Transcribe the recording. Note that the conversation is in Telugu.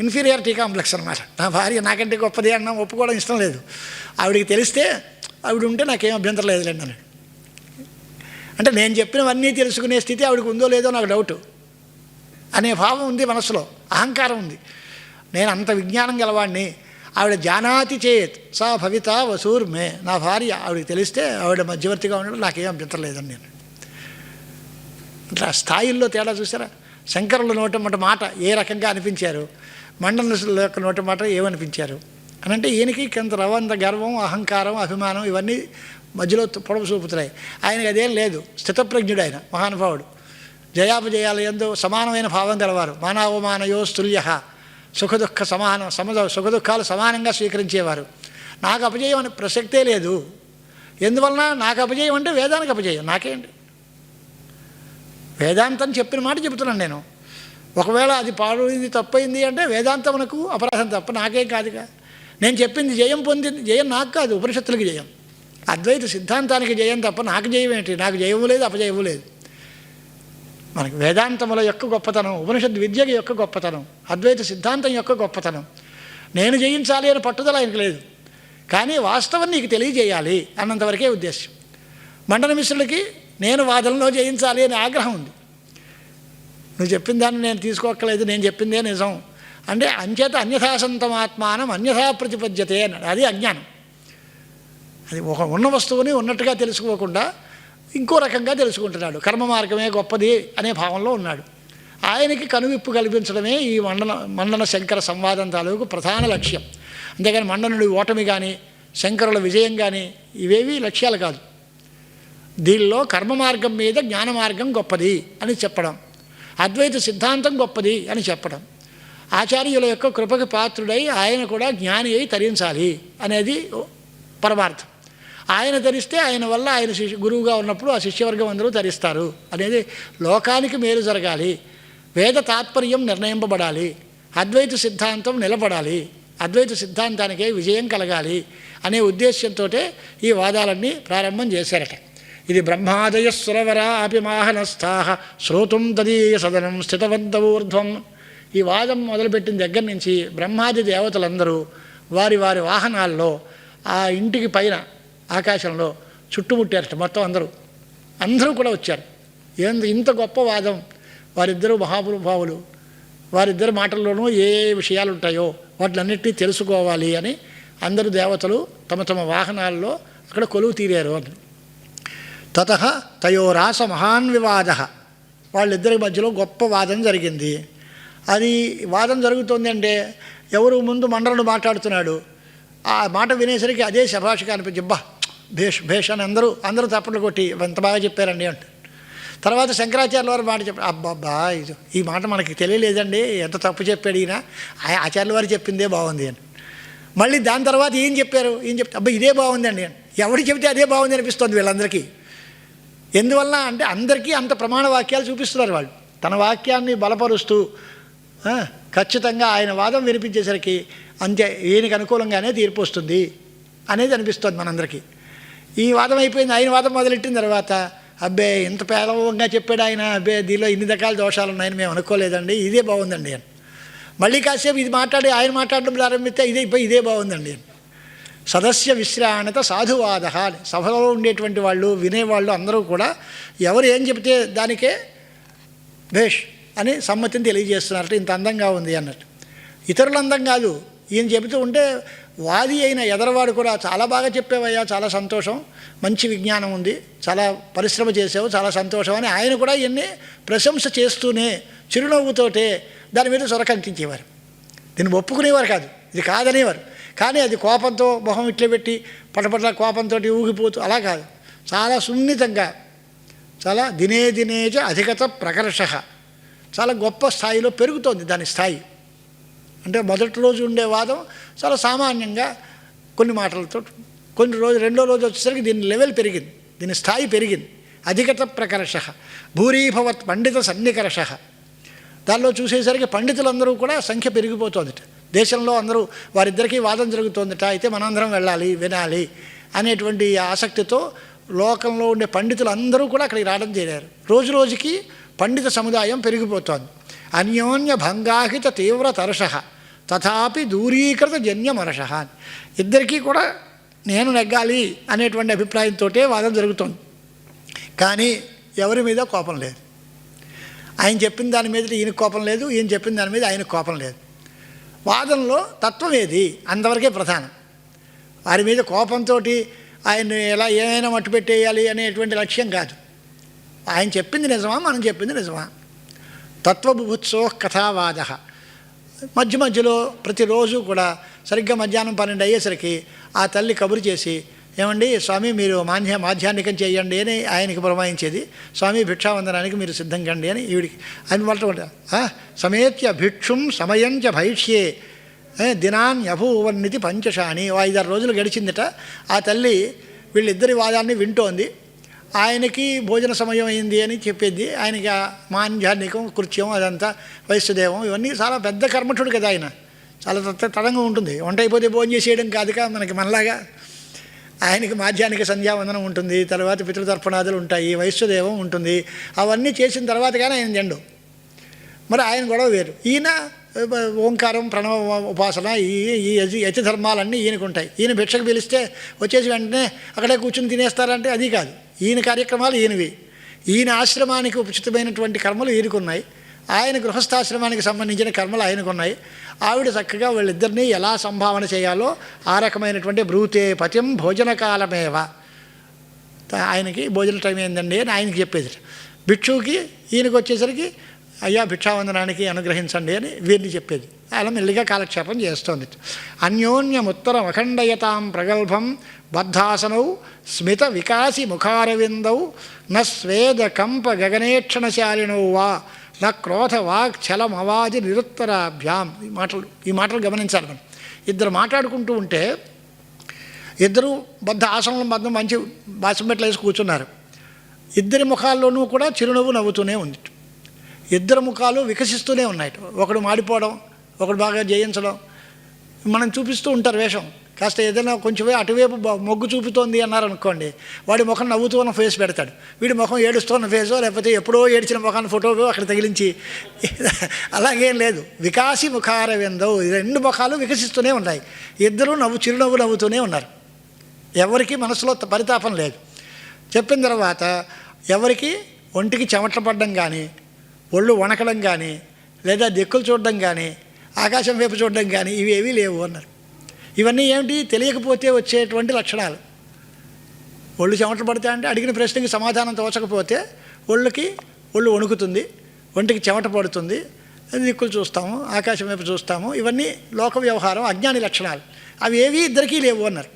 ఇన్ఫీరియారిటీ కాంప్లెక్స్ అనమాట నా భార్య నాకంటే గొప్పది అన్న ఒప్పుకోవడం ఇష్టం లేదు. ఆవిడికి తెలిస్తే ఆవిడ ఉంటే నాకేం అభ్యంతరం లేదులేండి అని అంటే నేను చెప్పినవన్నీ తెలుసుకునే స్థితి ఆవిడకి ఉందో లేదో నాకు డౌట్ అనే భావం ఉంది మనసులో అహంకారం ఉంది. నేను అంత విజ్ఞానం గలవాడిని ఆవిడ జానాతి చేత్ సా భవిత వసూర్ మే. నా భార్య ఆవిడకి తెలిస్తే ఆవిడ మధ్యవర్తిగా ఉండడం నాకేం అభ్యంతరం లేదని నేను ఇట్లా స్థాయిల్లో తేడా చూసారా? శంకరులు నోటం మాట ఏ రకంగా అనిపించారు? మండల యొక్క నోటి మాట ఏమనిపించారు? అని అంటే ఈయనకి కొంత రవంత గర్వం అహంకారం అభిమానం ఇవన్నీ మధ్యలో పొడవు చూపుతున్నాయి. ఆయనకి అదేం లేదు. స్థితప్రజ్ఞుడు ఆయన మహానుభావుడు. జయాపజయాలు ఎందు సమానమైన భావం గలవారు. మానవమానయో స్తుల్య సుఖదుఖ సమానం సమద సుఖదుఖాలు సమానంగా స్వీకరించేవారు. నాకు అపజయం అనే ప్రసక్తే లేదు. ఎందువలన నాకు అపజయం అంటే వేదానికి అపజయం. నాకేంటి? వేదాంతం చెప్పిన మాట చెబుతున్నాను నేను. ఒకవేళ అది పాడైంది తప్పైంది అంటే వేదాంతమునకు అపరాధం తప్ప నాకేం కాదుగా. నేను చెప్పింది జయం పొందింది జయం నాకు కాదు ఉపనిషత్తులకి జయం. అద్వైత సిద్ధాంతానికి జయం తప్ప నాకు జయం ఏంటి? నాకు జయము లేదు అపజయము లేదు. మనకి వేదాంతముల యొక్క గొప్పతనం ఉపనిషత్ విద్య యొక్క గొప్పతనం అద్వైత సిద్ధాంతం యొక్క గొప్పతనం. నేను జయించాలి అని పట్టుదల ఆయనకు లేదు. కానీ వాస్తవం నీకు తెలియజేయాలి అన్నంతవరకే ఉద్దేశం మండన మిశ్రులకి నేను వాదనలో జయించాలి అనే ఆగ్రహం ఉంది. నువ్వు చెప్పిన దాన్ని నేను తీసుకోక్కలేదు నేను చెప్పిందే నిజం. అంటే అంచేత అన్యథాసంతమాత్మానం అన్యథా ప్రతిపద్యతే అన్నాడు. అది అజ్ఞానం. అది ఒక ఉన్న వస్తువుని ఉన్నట్టుగా తెలుసుకోకుండా ఇంకో రకంగా తెలుసుకుంటున్నాడు. కర్మ మార్గమే గొప్పది అనే భావంలో ఉన్నాడు. ఆయనకి కనువిప్పు కల్పించడమే ఈ మండన మండన శంకర సంవాదం తాలూకు ప్రధాన లక్ష్యం. అంతేగాని మండనుడి ఓటమి కానీ శంకరుల విజయం కానీ ఇవేవి లక్ష్యాలు కాదు. దీనిలో కర్మ మార్గం మీద జ్ఞాన మార్గం గొప్పది అని చెప్పడం. అద్వైత సిద్ధాంతం గొప్పది అని చెప్పడం. ఆచార్యుల యొక్క కృపకి పాత్రుడై ఆయన కూడా జ్ఞాని అయి తరించాలి అనేది పరమార్థం. ఆయన ధరిస్తే ఆయన వల్ల ఆయన శిష్యు గురువుగా ఉన్నప్పుడు ఆ శిష్యవర్గం అందరూ ధరిస్తారు అనేది లోకానికి మేలు జరగాలి. వేద తాత్పర్యం నిర్ణయింపబడాలి. అద్వైత సిద్ధాంతం నిలబడాలి. అద్వైత సిద్ధాంతానికే విజయం కలగాలి అనే ఉద్దేశ్యంతో ఈ వాదాలన్నీ ప్రారంభం చేశారట. ఇది బ్రహ్మాదయ సురవర అపిమాహనస్థా శ్రోతుం తదీయ సదనం స్థితవంతవూర్ధ్వం ఈ వాదం మొదలుపెట్టిన దగ్గర నుంచి బ్రహ్మాది దేవతలందరూ వారి వారి వాహనాల్లో ఆ ఇంటికి పైన ఆకాశంలో చుట్టుముట్టారట మొత్తం అందరూ. అందరూ కూడా వచ్చారు. ఏంది ఇంత గొప్ప వాదం? వారిద్దరూ మహానుభావులు వారిద్దరి మాటల్లోనూ ఏ విషయాలు ఉంటాయో వాటినన్నిటినీ తెలుసుకోవాలి అని అందరు దేవతలు తమ తమ వాహనాల్లో అక్కడ కొలువు తీరారు అని తత తయోరాస మహాన్ వివాద. వాళ్ళిద్దరి మధ్యలో గొప్ప వాదన జరిగింది. అది వాదం జరుగుతుంది అంటే ఎవరు ముందు మండలను మాట్లాడుతున్నాడు. ఆ మాట వినేసరికి అదే శభాషగా అనిపించి బా భేష్ భేష్ అని అందరూ అందరూ తప్పట్లు కొట్టి ఎంత బాగా చెప్పారండి అంట. తర్వాత శంకరాచార్యుల వారు మాట చెప్పారు అబ్బాబ్బా ఇది ఈ మాట మనకి తెలియలేదండి. ఎంత తప్పు చెప్పాడు ఈయన? ఆ ఆచార్యుల వారు చెప్పిందే బాగుంది అని. మళ్ళీ దాని తర్వాత ఏం చెప్పారు? ఏం చెప్తే అబ్బా ఇదే బాగుందండి అని. ఎవరు చెబితే అదే బాగుంది అనిపిస్తుంది వీళ్ళందరికీ. ఎందువల్ల అంటే అందరికీ అంత ప్రమాణ వాక్యాలు చూపిస్తున్నారు వాళ్ళు. తన వాక్యాన్ని బలపరుస్తూ ఖచ్చితంగా ఆయన వాదం వినిపించేసరికి అంతే ఈయనకి అనుకూలంగానే తీర్పు వస్తుంది అనేది అనిపిస్తుంది మనందరికీ. ఈ వాదం అయిపోయింది ఆయన వాదం మొదలెట్టిన తర్వాత అబ్బే ఇంత పేదవంగా చెప్పాడు ఆయన అబ్బే దీనిలో ఇన్ని రకాల దోషాలు ఉన్నాయని మేము అనుకోలేదండి ఇదే బాగుందండి అని. మళ్ళీ కాసేపు ఇది మాట్లాడి ఆయన మాట్లాడడం ప్రారంభిస్తే ఇదే ఇదే బాగుందండి అని. సదస్య విశ్రాణత సాధువాద. సభలో ఉండేటువంటి వాళ్ళు వినేవాళ్ళు అందరూ కూడా ఎవరు ఏం చెబితే దానికే భేష్ అని సమ్మతిని తెలియజేస్తున్నారట ఇంత అందంగా ఉంది అన్నట్టు. ఇతరులు అందం కాదు ఈయన చెబుతూ ఉంటే వాది అయిన ఎదరవాడు కూడా చాలా బాగా చెప్పేవయ్యా చాలా సంతోషం మంచి విజ్ఞానం ఉంది చాలా పరిశ్రమ చేసావు చాలా సంతోషం అని ఆయన కూడా ఈయన్ని ప్రశంస చేస్తూనే చిరునవ్వుతోటే దాని మీద సొరకంటించేవారు. దీన్ని ఒప్పుకునేవారు కాదు ఇది కాదనేవారు. కానీ అది కోపంతో మొహం ఇట్లా పెట్టి పటపట్ల కోపంతో ఊగిపోతూ అలా కాదు. చాలా సున్నితంగా చాలా దినే దినేచ అధికత ప్రకర్ష. చాలా గొప్ప స్థాయిలో పెరుగుతోంది దాని స్థాయి. అంటే మొదటి రోజు ఉండే వాదం చాలా సామాన్యంగా కొన్ని మాటలతో కొన్ని రోజు రెండో రోజు వచ్చేసరికి దీని లెవెల్ పెరిగింది దీని స్థాయి పెరిగింది. అధికత ప్రకర్ష భూరీభవత్ పండిత సన్నికర్ష. దానిలో చూసేసరికి పండితులందరూ కూడా సంఖ్య పెరిగిపోతుంది దేశంలో అందరూ వారిద్దరికీ వాదం జరుగుతోందట అయితే మనందరం వెళ్ళాలి వినాలి అనేటువంటి ఆసక్తితో లోకంలో ఉండే పండితులు అందరూ కూడా అక్కడికి రావడం చేరారు రోజు రోజుకి పండిత సముదాయం పెరిగిపోతోంది. అన్యోన్య భంగాహిత తీవ్ర తరష తథాపి దూరీకృత జన్యమరష ఇద్దరికీ కూడా నేను నెగ్గాలి అనేటువంటి అభిప్రాయంతో వాదం జరుగుతోంది. కానీ ఎవరి మీద కోపం లేదు. ఆయన చెప్పిన దాని మీద ఈయన కోపం లేదు ఈయన చెప్పిన దాని మీద ఆయన కోపం లేదు. వాదనలో తత్వం ఏది? అంతవరకే ప్రధానం. వారి మీద కోపంతో ఆయన్ని ఎలా ఏమైనా మట్టు పెట్టేయాలి అనేటువంటి లక్ష్యం కాదు. ఆయన చెప్పింది నిజమా? మనం చెప్పింది నిజమా? తత్వబుభుత్సో కథావాద. మధ్య మధ్యలో ప్రతిరోజు కూడా సరిగ్గా మధ్యాహ్నం పన్నెండు అయ్యేసరికి ఆ తల్లి కబురు చేసి ఏమండి స్వామి మీరు మాన్య మాధ్యాన్నికం చేయండి అని ఆయనకి పురమాయించేది. స్వామి భిక్షావందనానికి మీరు సిద్ధం కండి అని ఈవిడికి ఆయన వాళ్ళ సమేత్య భిక్షుం సమయంచ భైష్యే ఏ, దినాన్యభూవన్నితి పంచశాని. ఐదారు రోజులు గడిచిందట. ఆ తల్లి వీళ్ళిద్దరి వాదాన్ని వింటోంది. ఆయనకి భోజన సమయం అయింది అని చెప్పేది. ఆయనకి ఆ మాంధ్యాన్నికం కృత్యం అదంతా వైశ్యదేవం ఇవన్నీ చాలా పెద్ద కర్మఠుడు కదా ఆయన. చాలా తత్త తడంగా ఉంటుంది. వంట అయిపోతే భోజనం చేసేయడం కాదుగా మనకి మనలాగా. ఆయనకి మాధ్యానిక సంధ్యావందనం ఉంటుంది తర్వాత పితృతర్పణాదులు ఉంటాయి వైశ్వదేవం ఉంటుంది. అవన్నీ చేసిన తర్వాత కానీ ఆయన జెండు. మరి ఆయన గొడవ వేరు. ఈయన ఓంకారం ప్రణవ ఉపాసన ఈ ఈ యతి ధర్మాలన్నీ ఈయనకు ఉంటాయి. ఈయన భిక్షకు పిలిస్తే వచ్చేసి వెంటనే అక్కడే కూర్చుని తినేస్తారంటే అది కాదు. ఈయన కార్యక్రమాలు ఈయనవి. ఈయన ఆశ్రమానికి ఉచితమైనటువంటి కర్మలు ఈయనకున్నాయి. ఆయన గృహస్థాశ్రమానికి సంబంధించిన కర్మలు ఆయనకున్నాయి. ఆవిడ చక్కగా వీళ్ళిద్దరినీ ఎలా సంభావన చేయాలో ఆ రకమైనటువంటి బ్రూతే పతిం భోజనకాలమేవ. ఆయనకి భోజన టైం ఏందండి అని ఆయనకి చెప్పేది. భిక్షువుకి ఈయనకు వచ్చేసరికి అయ్యా భిక్షావందనానికి అనుగ్రహించండి అని వీరిని చెప్పేది. అలా మెల్లిగా కాలక్షేపం చేస్తోంది. అన్యోన్యముత్తరం అఖండయతాం ప్రగల్భం బద్ధాసనౌ స్మిత వికాసి ముఖారవిందౌ న కంప గగనేక్షణశాలినౌ వా నా క్రోధ వాక్ చలమవాది నిరుత్తరాభ్యాం. ఈ మాటలు ఈ మాటలు గమనించాలి మనం. ఇద్దరు మాట్లాడుకుంటూ ఉంటే ఇద్దరు బద్ద ఆసనంలో బద్ద మంచి బాసమెట్లు వేసి కూర్చున్నారు. ఇద్దరి ముఖాల్లోనూ కూడా చిరునవ్వు నవ్వుతూనే ఉంది. ఇద్దరు ముఖాలు వికసిస్తూనే ఉన్నాయి. ఒకడు మాడిపోవడం ఒకడు బాగా జయించడం మనం చూపిస్తూ ఉంటారు వేషం. కాస్త ఏదైనా కొంచెం అటువైపు మొగ్గు చూపుతోంది అన్నారనుకోండి వాడి ముఖం నవ్వుతూ ఉన్న ఫేస్ పెడతాడు. వీడి ముఖం ఏడుస్తున్న ఫేసో లేకపోతే ఎప్పుడో ఏడిచిన ముఖాన్ని ఫోటో అక్కడ తగిలించి అలాగేం లేదు. వికాసి ముఖార విందవు రెండు ముఖాలు వికసిస్తూనే ఉన్నాయి. ఇద్దరూ నవ్వు చిరునవ్వు నవ్వుతూనే ఉన్నారు. ఎవరికి మనసులో పరితాపం లేదు. చెప్పిన తర్వాత ఎవరికి ఒంటికి చెమటలు పడడం కానీ ఒళ్ళు వణకడం కానీ లేదా దిక్కులు చూడడం కానీ ఆకాశం వైపు చూడడం కానీ ఇవేవీ లేవు అన్నారు. ఇవన్నీ ఏమిటి? తెలియకపోతే వచ్చేటువంటి లక్షణాలు. ఒళ్ళు చెమటలు పడితే అంటే అడిగిన ప్రశ్నకి సమాధానం తోచకపోతే ఒళ్ళుకి ఒళ్ళు వణుకుతుంది ఒంటికి చెమట పడుతుంది దిక్కులు చూస్తాము ఆకాశం వైపు చూస్తాము. ఇవన్నీ లోక వ్యవహారం అజ్ఞాని లక్షణాలు. అవి ఏవి ఇద్దరికీ లేవు అన్నారు.